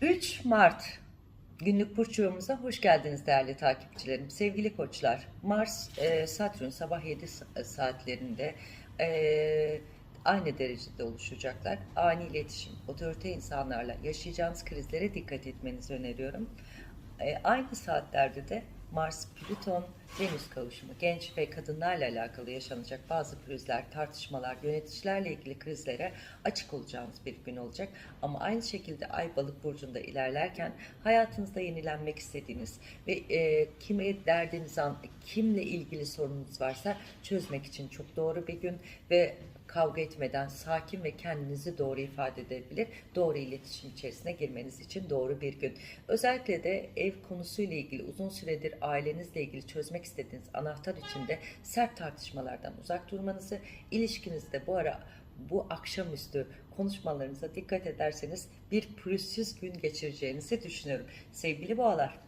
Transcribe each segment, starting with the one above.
3 Mart günlük burç yorumumuza hoş geldiniz değerli takipçilerim. Sevgili koçlar, Mars, e, Satürn sabah 7 sa- saatlerinde e, aynı derecede oluşacaklar. Ani iletişim, otorite insanlarla yaşayacağınız krizlere dikkat etmenizi öneriyorum. E, aynı saatlerde de Mars, Plüton, Venüs kavuşumu genç ve kadınlarla alakalı yaşanacak bazı krizler, tartışmalar, yöneticilerle ilgili krizlere açık olacağınız bir gün olacak. Ama aynı şekilde Ay Balık burcunda ilerlerken hayatınızda yenilenmek istediğiniz ve e, kime derdiniz an, kimle ilgili sorununuz varsa çözmek için çok doğru bir gün ve kavga etmeden sakin ve kendinizi doğru ifade edebilir, doğru iletişim içerisine girmeniz için doğru bir gün. Özellikle de ev konusuyla ilgili uzun süredir ailenizle ilgili çözmek istediğiniz anahtar için de sert tartışmalardan uzak durmanızı, ilişkinizde bu ara bu akşamüstü konuşmalarınıza dikkat ederseniz bir pürüzsüz gün geçireceğinizi düşünüyorum. Sevgili boğalar,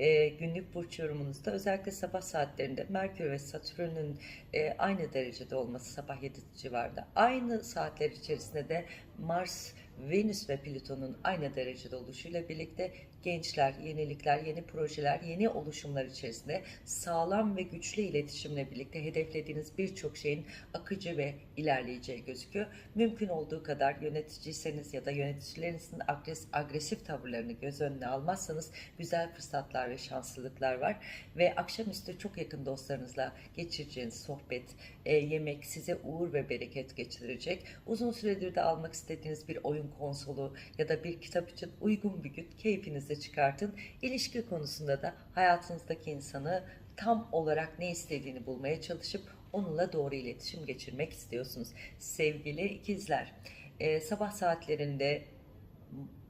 e, günlük burç yorumunuzda özellikle sabah saatlerinde Merkür ve Satürn'ün e, aynı derecede olması sabah 7 civarında. Aynı saatler içerisinde de Mars, Venüs ve Plüton'un aynı derecede oluşuyla birlikte gençler, yenilikler, yeni projeler, yeni oluşumlar içerisinde sağlam ve güçlü iletişimle birlikte hedeflediğiniz birçok şeyin akıcı ve ilerleyeceği gözüküyor. Mümkün olduğu kadar yöneticiyseniz ya da yöneticilerinizin agres- agresif tavırlarını göz önüne almazsanız güzel fırsatlar ve şanslılıklar var. Ve akşamüstü çok yakın dostlarınızla geçireceğiniz sohbet, e, yemek size uğur ve bereket getirecek. Uzun süredir de almak istediğiniz bir oyun konsolu ya da bir kitap için uygun bir gün keyfinizi çıkartın. İlişki konusunda da hayatınızdaki insanı tam olarak ne istediğini bulmaya çalışıp onunla doğru iletişim geçirmek istiyorsunuz. Sevgili ikizler, e, sabah saatlerinde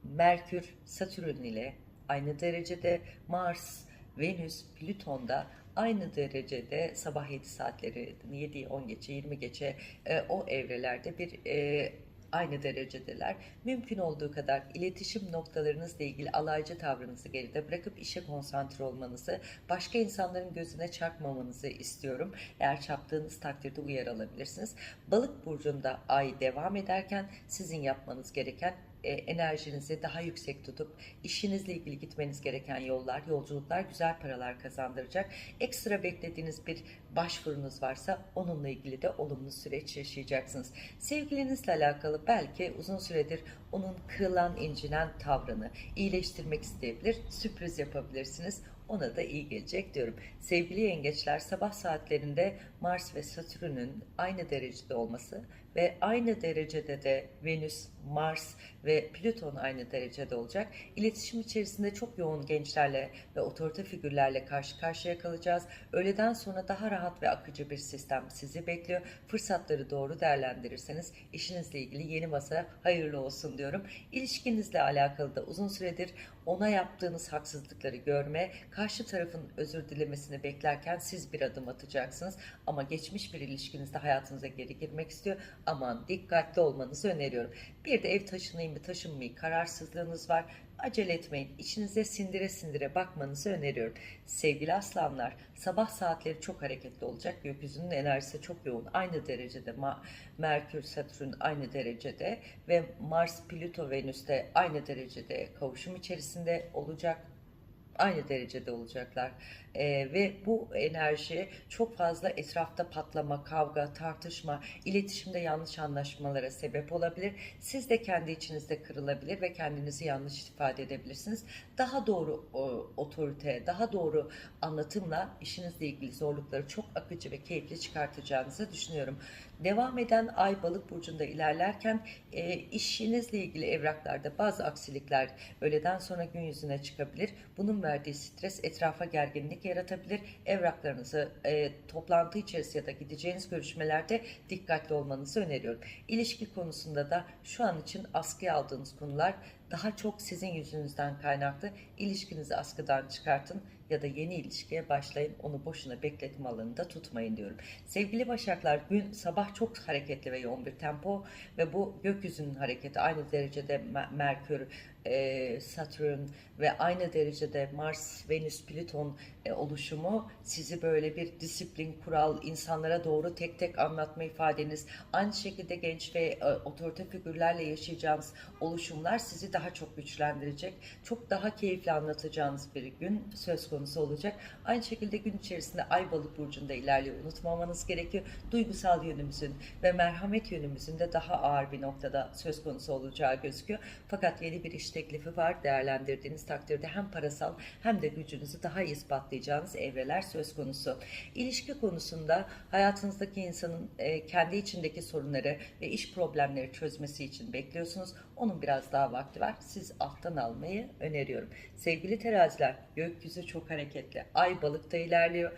Merkür, Satürn ile aynı derecede Mars, Venüs, Plüton'da aynı derecede sabah 7 saatleri 7 10 geçe 20 geçe e, o evrelerde bir e, aynı derecedeler. Mümkün olduğu kadar iletişim noktalarınızla ilgili alaycı tavrınızı geride bırakıp işe konsantre olmanızı, başka insanların gözüne çarpmamanızı istiyorum. Eğer çarptığınız takdirde uyarı alabilirsiniz. Balık burcunda ay devam ederken sizin yapmanız gereken enerjinizi daha yüksek tutup işinizle ilgili gitmeniz gereken yollar, yolculuklar güzel paralar kazandıracak. Ekstra beklediğiniz bir başvurunuz varsa onunla ilgili de olumlu süreç yaşayacaksınız. Sevgilinizle alakalı belki uzun süredir onun kırılan, incinen tavrını iyileştirmek isteyebilir, sürpriz yapabilirsiniz. Ona da iyi gelecek diyorum. Sevgili yengeçler sabah saatlerinde Mars ve Satürn'ün aynı derecede olması ve aynı derecede de Venüs, Mars ve Plüton aynı derecede olacak. İletişim içerisinde çok yoğun gençlerle ve otorite figürlerle karşı karşıya kalacağız. Öğleden sonra daha rahat ve akıcı bir sistem sizi bekliyor. Fırsatları doğru değerlendirirseniz işinizle ilgili yeni masa hayırlı olsun diyorum. İlişkinizle alakalı da uzun süredir ona yaptığınız haksızlıkları görme, karşı tarafın özür dilemesini beklerken siz bir adım atacaksınız. Ama geçmiş bir ilişkinizde hayatınıza geri girmek istiyor. Aman dikkatli olmanızı öneriyorum. Bir de ev taşınayım mı taşınmayayım kararsızlığınız var. Acele etmeyin. İçinize sindire sindire bakmanızı öneriyorum. Sevgili aslanlar, sabah saatleri çok hareketli olacak. Gökyüzünün enerjisi çok yoğun. Aynı derecede Merkür, Satürn aynı derecede ve Mars, Plüto, Venüs de aynı derecede kavuşum içerisinde olacak aynı derecede olacaklar Ee, ve bu enerji çok fazla etrafta patlama, kavga, tartışma, iletişimde yanlış anlaşmalara sebep olabilir. Siz de kendi içinizde kırılabilir ve kendinizi yanlış ifade edebilirsiniz. Daha doğru o, otorite, daha doğru anlatımla işinizle ilgili zorlukları çok akıcı ve keyifli çıkartacağınızı düşünüyorum. Devam eden Ay Balık burcunda ilerlerken e, işinizle ilgili evraklarda bazı aksilikler öğleden sonra gün yüzüne çıkabilir. Bunun verdiği stres etrafa gerginlik yaratabilir. Evraklarınızı e, toplantı içerisinde ya da gideceğiniz görüşmelerde dikkatli olmanızı öneriyorum. İlişki konusunda da şu an için askıya aldığınız konular daha çok sizin yüzünüzden kaynaklı. İlişkinizi askıdan çıkartın ya da yeni ilişkiye başlayın. Onu boşuna bekletme alanında tutmayın diyorum. Sevgili Başaklar gün sabah çok hareketli ve yoğun bir tempo ve bu gökyüzünün hareketi aynı derecede Me- Merkür, e, Satürn ve aynı derecede Mars, Venüs, Plüton e, oluşumu sizi böyle bir disiplin, kural, insanlara doğru tek tek anlatma ifadeniz, aynı şekilde genç ve e, otorite figürlerle yaşayacağınız oluşumlar sizi daha çok güçlendirecek. Çok daha keyifli anlatacağınız bir gün söz konusu olacak. Aynı şekilde gün içerisinde Ay Balık burcunda ilerliyor. Unutmamanız gerekiyor. Duygusal yönümüzün ve merhamet yönümüzün de daha ağır bir noktada söz konusu olacağı gözüküyor. Fakat yeni bir iş teklifi var. Değerlendirdiğiniz takdirde hem parasal hem de gücünüzü daha iyi ispatlayacağınız evreler söz konusu. İlişki konusunda hayatınızdaki insanın e, kendi içindeki sorunları ve iş problemleri çözmesi için bekliyorsunuz. Onun biraz daha vakti var. Siz alttan almayı öneriyorum. Sevgili teraziler, gökyüzü çok hareketli. Ay balıkta ilerliyor.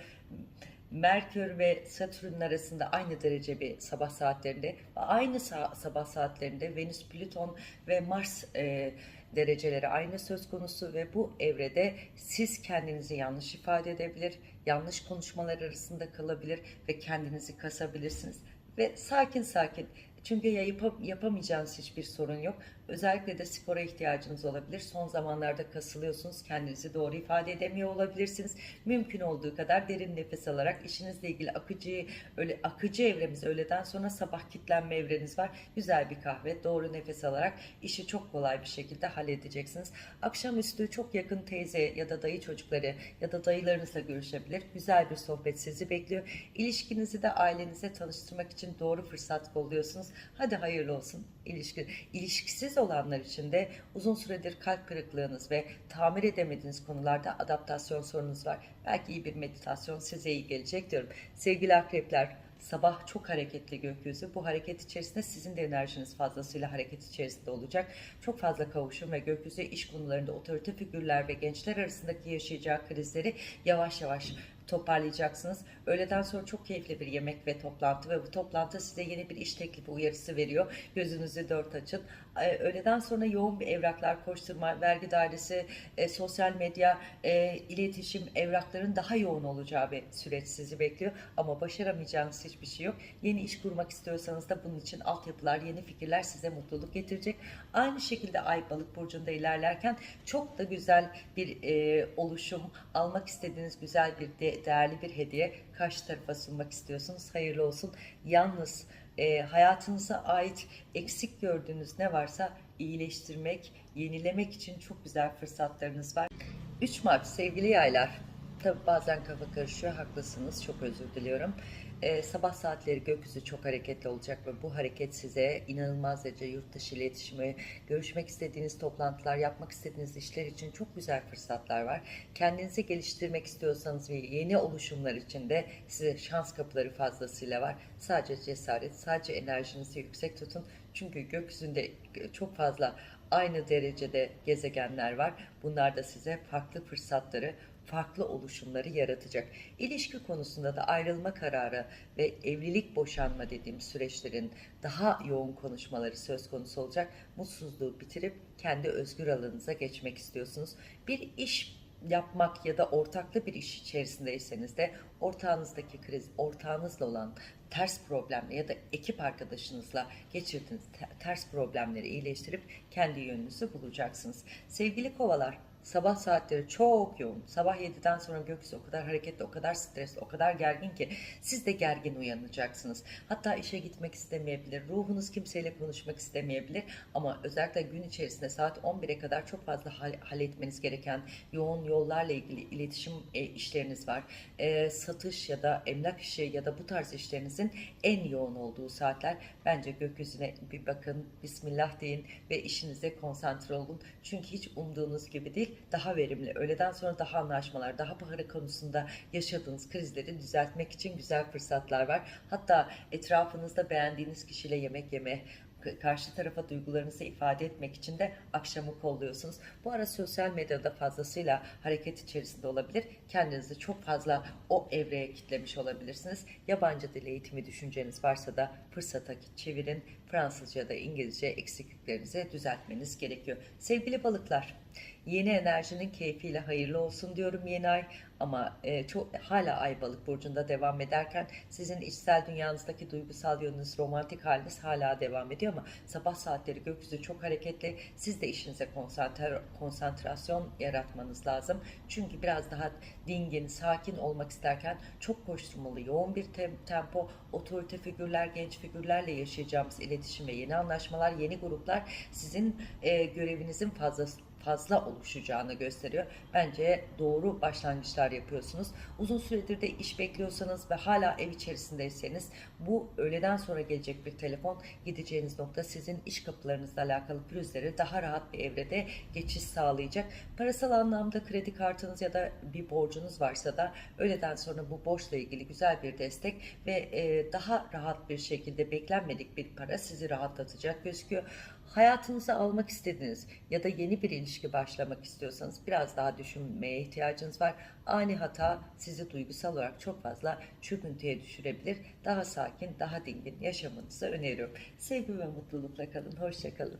Merkür ve Satürn arasında aynı derece bir sabah saatlerinde ve aynı sa- sabah saatlerinde Venüs, Plüton ve Mars e, dereceleri aynı söz konusu ve bu evrede siz kendinizi yanlış ifade edebilir, yanlış konuşmalar arasında kalabilir ve kendinizi kasabilirsiniz ve sakin sakin çünkü ya yapa- yapamayacağınız hiçbir sorun yok. Özellikle de spora ihtiyacınız olabilir. Son zamanlarda kasılıyorsunuz. Kendinizi doğru ifade edemiyor olabilirsiniz. Mümkün olduğu kadar derin nefes alarak işinizle ilgili akıcı öyle akıcı evremiz öğleden sonra sabah kitlenme evreniz var. Güzel bir kahve, doğru nefes alarak işi çok kolay bir şekilde halledeceksiniz. Akşamüstü çok yakın teyze ya da dayı çocukları ya da dayılarınızla görüşebilir. Güzel bir sohbet sizi bekliyor. İlişkinizi de ailenize tanıştırmak için doğru fırsat kolluyorsunuz. Hadi hayırlı olsun. İlişki, ilişkisiz olanlar için de uzun süredir kalp kırıklığınız ve tamir edemediğiniz konularda adaptasyon sorunuz var. Belki iyi bir meditasyon size iyi gelecek diyorum. Sevgili akrepler, Sabah çok hareketli gökyüzü. Bu hareket içerisinde sizin de enerjiniz fazlasıyla hareket içerisinde olacak. Çok fazla kavuşum ve gökyüzü iş konularında otorite figürler ve gençler arasındaki yaşayacağı krizleri yavaş yavaş toparlayacaksınız. Öğleden sonra çok keyifli bir yemek ve toplantı ve bu toplantı size yeni bir iş teklifi uyarısı veriyor. Gözünüzü dört açın. Ee, Öğleden sonra yoğun bir evraklar koşturma, vergi dairesi, e, sosyal medya, e, iletişim, evrakların daha yoğun olacağı bir süreç sizi bekliyor. Ama başaramayacağınız hiçbir şey yok. Yeni iş kurmak istiyorsanız da bunun için altyapılar, yeni fikirler size mutluluk getirecek. Aynı şekilde Ay Balık Burcu'nda ilerlerken çok da güzel bir e, oluşum, almak istediğiniz güzel bir de, değerli bir hediye karşı tarafa sunmak istiyorsunuz. Hayırlı olsun. Yalnız e, hayatınıza ait eksik gördüğünüz ne varsa iyileştirmek, yenilemek için çok güzel fırsatlarınız var. 3 Mart sevgili yaylar. Tabi bazen kafa karışıyor, haklısınız. Çok özür diliyorum. Ee, sabah saatleri gökyüzü çok hareketli olacak ve bu hareket size inanılmaz derece yurt dışı iletişimi, görüşmek istediğiniz toplantılar, yapmak istediğiniz işler için çok güzel fırsatlar var. Kendinizi geliştirmek istiyorsanız ve yeni oluşumlar için de size şans kapıları fazlasıyla var. Sadece cesaret, sadece enerjinizi yüksek tutun. Çünkü gökyüzünde çok fazla aynı derecede gezegenler var. Bunlar da size farklı fırsatları, farklı oluşumları yaratacak. İlişki konusunda da ayrılma kararı ve evlilik boşanma dediğim süreçlerin daha yoğun konuşmaları söz konusu olacak. Mutsuzluğu bitirip kendi özgür alanınıza geçmek istiyorsunuz. Bir iş yapmak ya da ortaklı bir iş içerisindeyseniz de ortağınızdaki kriz, ortağınızla olan ters problemle ya da ekip arkadaşınızla geçirdiğiniz te- ters problemleri iyileştirip kendi yönünüzü bulacaksınız. Sevgili kovalar, Sabah saatleri çok yoğun. Sabah 7'den sonra gökyüzü o kadar hareketli, o kadar stresli, o kadar gergin ki siz de gergin uyanacaksınız. Hatta işe gitmek istemeyebilir, ruhunuz kimseyle konuşmak istemeyebilir ama özellikle gün içerisinde saat 11'e kadar çok fazla hal- halletmeniz gereken yoğun yollarla ilgili iletişim e, işleriniz var. E, satış ya da emlak işi ya da bu tarz işlerinizin en yoğun olduğu saatler. Bence gökyüzüne bir bakın, Bismillah deyin ve işinize konsantre olun. Çünkü hiç umduğunuz gibi değil, daha verimli. Öğleden sonra daha anlaşmalar, daha para konusunda yaşadığınız krizleri düzeltmek için güzel fırsatlar var. Hatta etrafınızda beğendiğiniz kişiyle yemek yeme, karşı tarafa duygularınızı ifade etmek için de akşamı kolluyorsunuz. Bu ara sosyal medyada fazlasıyla hareket içerisinde olabilir. Kendinizi çok fazla o evreye kitlemiş olabilirsiniz. Yabancı dil eğitimi düşünceniz varsa da fırsata çevirin. Fransızca ya da İngilizce eksikliklerinizi düzeltmeniz gerekiyor. Sevgili balıklar, yeni enerjinin keyfiyle hayırlı olsun diyorum yeni ay ama e, çok hala ay balık burcunda devam ederken sizin içsel dünyanızdaki duygusal yönünüz, romantik haliniz hala devam ediyor ama sabah saatleri gökyüzü çok hareketli. Siz de işinize konsantre, konsantrasyon yaratmanız lazım. Çünkü biraz daha dingin, sakin olmak isterken çok koşturmalı, yoğun bir tem- tempo, otorite figürler, genç figürlerle yaşayacağımız iletişim ve yeni anlaşmalar, yeni gruplar sizin e, görevinizin fazla fazla oluşacağını gösteriyor. Bence doğru başlangıçlar yapıyorsunuz. Uzun süredir de iş bekliyorsanız ve hala ev içerisindeyseniz bu öğleden sonra gelecek bir telefon gideceğiniz nokta sizin iş kapılarınızla alakalı pürüzleri daha rahat bir evrede geçiş sağlayacak. Parasal anlamda kredi kartınız ya da bir borcunuz varsa da öğleden sonra bu borçla ilgili güzel bir destek ve e, daha rahat bir şekilde beklenmedik bir para sizi rahatlatacak gözüküyor. Hayatınıza almak istediğiniz ya da yeni bir ilişki başlamak istiyorsanız biraz daha düşünmeye ihtiyacınız var. Ani hata sizi duygusal olarak çok fazla çöküntüye düşürebilir. Daha sakin, daha dingin yaşamanızı öneriyorum. Sevgi ve mutlulukla kalın. Hoşçakalın.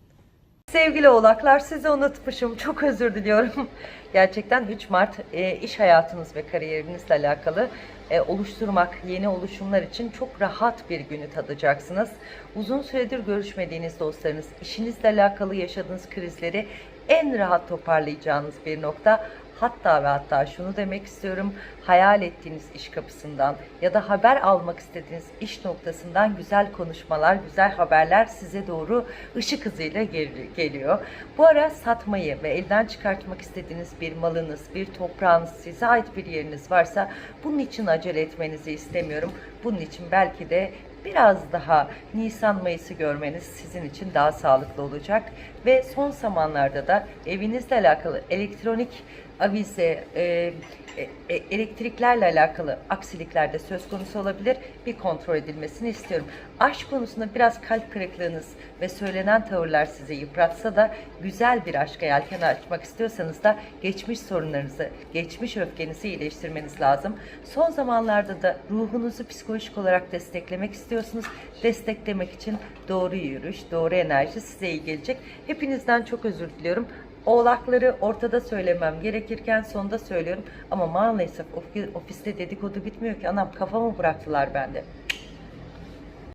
Sevgili oğlaklar sizi unutmuşum. Çok özür diliyorum. Gerçekten 3 Mart e, iş hayatınız ve kariyerinizle alakalı e, oluşturmak, yeni oluşumlar için çok rahat bir günü tadacaksınız. Uzun süredir görüşmediğiniz dostlarınız, işinizle alakalı yaşadığınız krizleri en rahat toparlayacağınız bir nokta. Hatta ve hatta şunu demek istiyorum. Hayal ettiğiniz iş kapısından ya da haber almak istediğiniz iş noktasından güzel konuşmalar, güzel haberler size doğru ışık hızıyla gel- geliyor. Bu ara satmayı ve elden çıkartmak istediğiniz bir malınız, bir toprağınız, size ait bir yeriniz varsa bunun için acele etmenizi istemiyorum. Bunun için belki de biraz daha Nisan Mayıs'ı görmeniz sizin için daha sağlıklı olacak. Ve son zamanlarda da evinizle alakalı elektronik avize, e, e, e, elektriklerle alakalı aksilikler de söz konusu olabilir. Bir kontrol edilmesini istiyorum. Aşk konusunda biraz kalp kırıklığınız ve söylenen tavırlar sizi yıpratsa da güzel bir aşka yelken açmak istiyorsanız da geçmiş sorunlarınızı, geçmiş öfkenizi iyileştirmeniz lazım. Son zamanlarda da ruhunuzu psikolojik olarak desteklemek istiyorsunuz. Desteklemek için doğru yürüyüş, doğru enerji size iyi gelecek. Hepinizden çok özür diliyorum. Oğlakları ortada söylemem gerekirken sonda söylüyorum. Ama maalesef ofi- ofiste dedikodu bitmiyor ki. Anam kafamı bıraktılar bende.